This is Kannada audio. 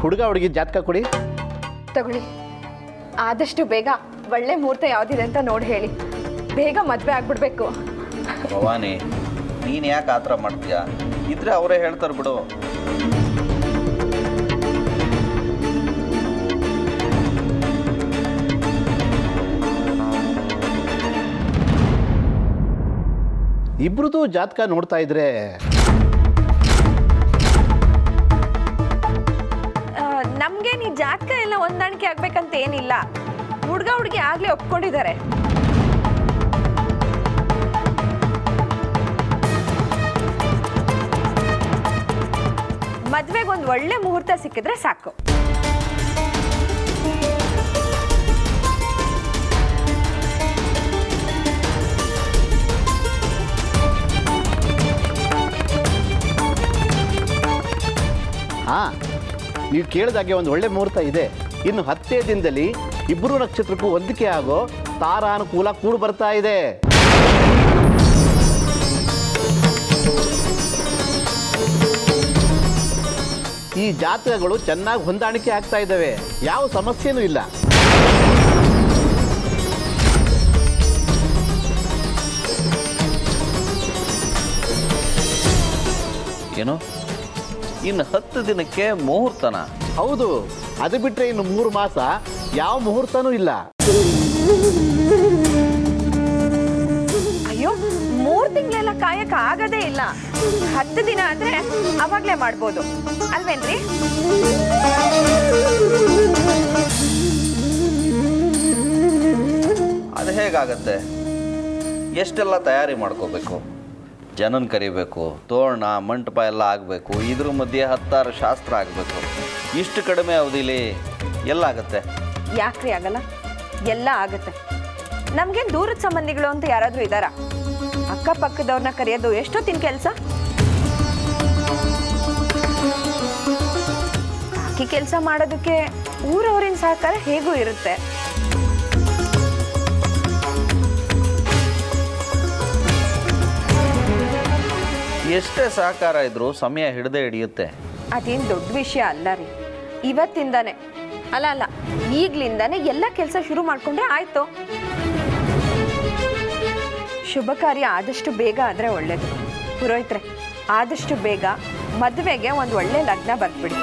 ಹುಡುಗ ಹುಡುಗಿ ಜಾತಕ ಕೊಡಿ. ತಗೊಳ್ಳಿ. ಆದಷ್ಟು ಬೇಗ ಒಳ್ಳೆ ಮುಹೂರ್ತ ಯಾವ್ದಿದೆ ಅಂತ ನೋಡಿ ಹೇಳಿ. ಬೇಗ ಮದುವೆ ಆಗ್ಬಿಡ್ಬೇಕು. ಭವಾನಿ ನೀನು ಯಾಕೆ ಆ ಥರ ಮಾಡ್ತೀಯಾ? ಇದ್ರೆ ಅವರೇ ಹೇಳ್ತಾರೆ ಬಿಡು. ಇಬ್ರದ್ದು ಜಾತಕ ನೋಡ್ತಾ ಇದ್ರೆ ಜಾತಕ ಎಲ್ಲ ಹೊಂದಾಣಿಕೆ ಆಗ್ಬೇಕಂತ ಏನಿಲ್ಲ. ಹುಡ್ಗ ಹುಡುಗಿ ಆಗ್ಲೇ ಒಪ್ಕೊಂಡಿದ್ದಾರೆ. ಮದ್ವೆಗೆ ಒಂದು ಒಳ್ಳೆ ಮುಹೂರ್ತ ಸಿಕ್ಕಿದ್ರೆ ಸಾಕು. ಹಾಂ. ನೀವು ಕೇಳಿದಾಗೆ ಒಂದು ಒಳ್ಳೆ ಮುಹೂರ್ತ ಇದೆ. ಇನ್ನು ಹತ್ತೇ ದಿನದಲ್ಲಿ ಇಬ್ಬರು ನಕ್ಷತ್ರಕ್ಕೂ ಹೊಂದಿಕೆ ಆಗೋ ತಾರಾನುಕೂಲ ಕೂಡ ಬರ್ತಾ ಇದೆ. ಈ ಜಾತ್ರೆಗಳು ಚೆನ್ನಾಗಿ ಹೊಂದಾಣಿಕೆ ಆಗ್ತಾ ಇದ್ದಾವೆ. ಯಾವ ಸಮಸ್ಯೆನೂ ಇಲ್ಲ. ಏನು? ಇನ್ನು ಹತ್ತು ದಿನಕ್ಕೆ ಮುಹೂರ್ತನ. ಹೌದು ಅದು ಬಿಟ್ಟರೆ ಇನ್ನು ಮೂರು ಮಾಸ ಯಾವ ಮುಹೂರ್ತನೂ ಇಲ್ಲ. ಅಯ್ಯೋ ಮೂರ್ ತಿಂಗಳೆಲ್ಲ ಕಾಯಕ ಆಗದೇ ಇಲ್ಲ. ಹತ್ತು ದಿನ ಅಂದ್ರೆ ಅವಾಗ್ಲೇ ಮಾಡ್ಬೋದು. ಅಲ್ವೇನ್ರಿ? ಅದು ಹೇಗಾಗತ್ತೆ? ಎಷ್ಟೆಲ್ಲ ತಯಾರಿ ಮಾಡ್ಕೋಬೇಕು? ಜನನ ಕರಿಬೇಕು, ತೋರಣ, ಮಂಟಪ ಎಲ್ಲ ಆಗಬೇಕು, ಇದ್ರ ಮಧ್ಯೆ ಹತ್ತಾರು ಶಾಸ್ತ್ರ ಆಗಬೇಕು. ಇಷ್ಟು ಕಡಿಮೆ ಅವಧಿಲಿ ಎಲ್ಲ ಆಗುತ್ತೆ ಯಾಕ್ರಿ ಆಗಲ್ಲ? ಎಲ್ಲ ಆಗುತ್ತೆ. ನಮಗೆ ದೂರದ ಸಂಬಂಧಿಗಳು ಅಂತ ಯಾರಾದ್ರೂ ಇದಾರ? ಅಕ್ಕಪಕ್ಕದವ್ರನ್ನ ಕರೆಯೋದು ಎಷ್ಟೊತ್ತಿನ ಕೆಲಸ? ಬಾಕಿ ಕೆಲಸ ಮಾಡೋದಕ್ಕೆ ಊರವರಿನ ಸಹಕಾರ ಹೇಗೂ ಇರುತ್ತೆ? ಎಷ್ಟೇ ಸಹಕಾರ ಇದ್ರು ಸಮಯ ಹಿಡದೆ ಹಿಡಿಯುತ್ತೆ. ಅದೇನ್ ದೊಡ್ಡ ವಿಷಯ ಅಲ್ಲ ರೀ. ಇವತ್ತಿಂದಾನೆ ಅಲ್ಲ ಅಲ್ಲ ಈಗ್ಲಿಂದಾನೆ ಎಲ್ಲ ಕೆಲಸ ಶುರು ಮಾಡ್ಕೊಂಡ್ರೆ ಆಯ್ತು. ಶುಭ ಕಾರ್ಯ ಆದಷ್ಟು ಬೇಗ ಆದ್ರೆ ಒಳ್ಳೇದು. ಪುರೋಹಿತ್ರೆ ಆದಷ್ಟು ಬೇಗ ಮದುವೆಗೆ ಒಂದು ಒಳ್ಳೆ ಲಗ್ನ ಬರ್ಬಿಡಿ